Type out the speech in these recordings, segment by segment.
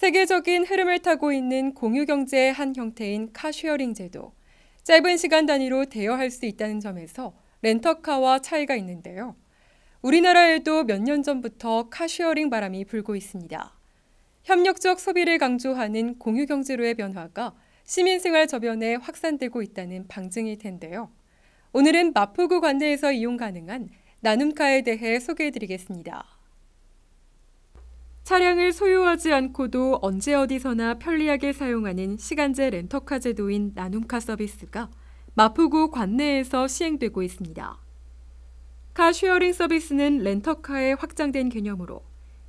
세계적인 흐름을 타고 있는 공유 경제의 한 형태인 카쉐어링 제도. 짧은 시간 단위로 대여할 수 있다는 점에서 렌터카와 차이가 있는데요. 우리나라에도 몇 년 전부터 카쉐어링 바람이 불고 있습니다. 협력적 소비를 강조하는 공유 경제로의 변화가 시민생활 저변에 확산되고 있다는 방증일 텐데요. 오늘은 마포구 관내에서 이용 가능한 나눔카에 대해 소개해드리겠습니다. 차량을 소유하지 않고도 언제 어디서나 편리하게 사용하는 시간제 렌터카 제도인 나눔카 서비스가 마포구 관내에서 시행되고 있습니다. 카쉐어링 서비스는 렌터카의 확장된 개념으로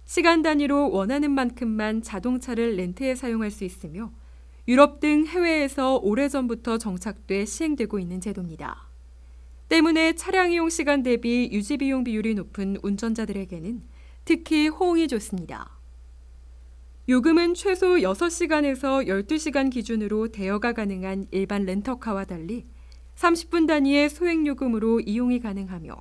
시간 단위로 원하는 만큼만 자동차를 렌트해 사용할 수 있으며 유럽 등 해외에서 오래전부터 정착돼 시행되고 있는 제도입니다. 때문에 차량 이용 시간 대비 유지 비용 비율이 높은 운전자들에게는 특히 호응이 좋습니다. 요금은 최소 6시간에서 12시간 기준으로 대여가 가능한 일반 렌터카와 달리 30분 단위의 소액 요금으로 이용이 가능하며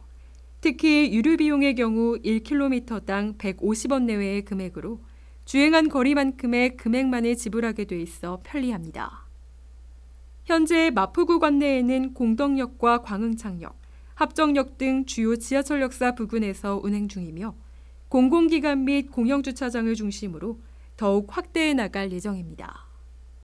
특히 유류 비용의 경우 1km당 150원 내외의 금액으로 주행한 거리만큼의 금액만을 지불하게 돼 있어 편리합니다. 현재 마포구 관내에는 공덕역과 광흥창역, 합정역 등 주요 지하철역사 부근에서 운행 중이며 공공기관 및 공영주차장을 중심으로 더욱 확대해 나갈 예정입니다.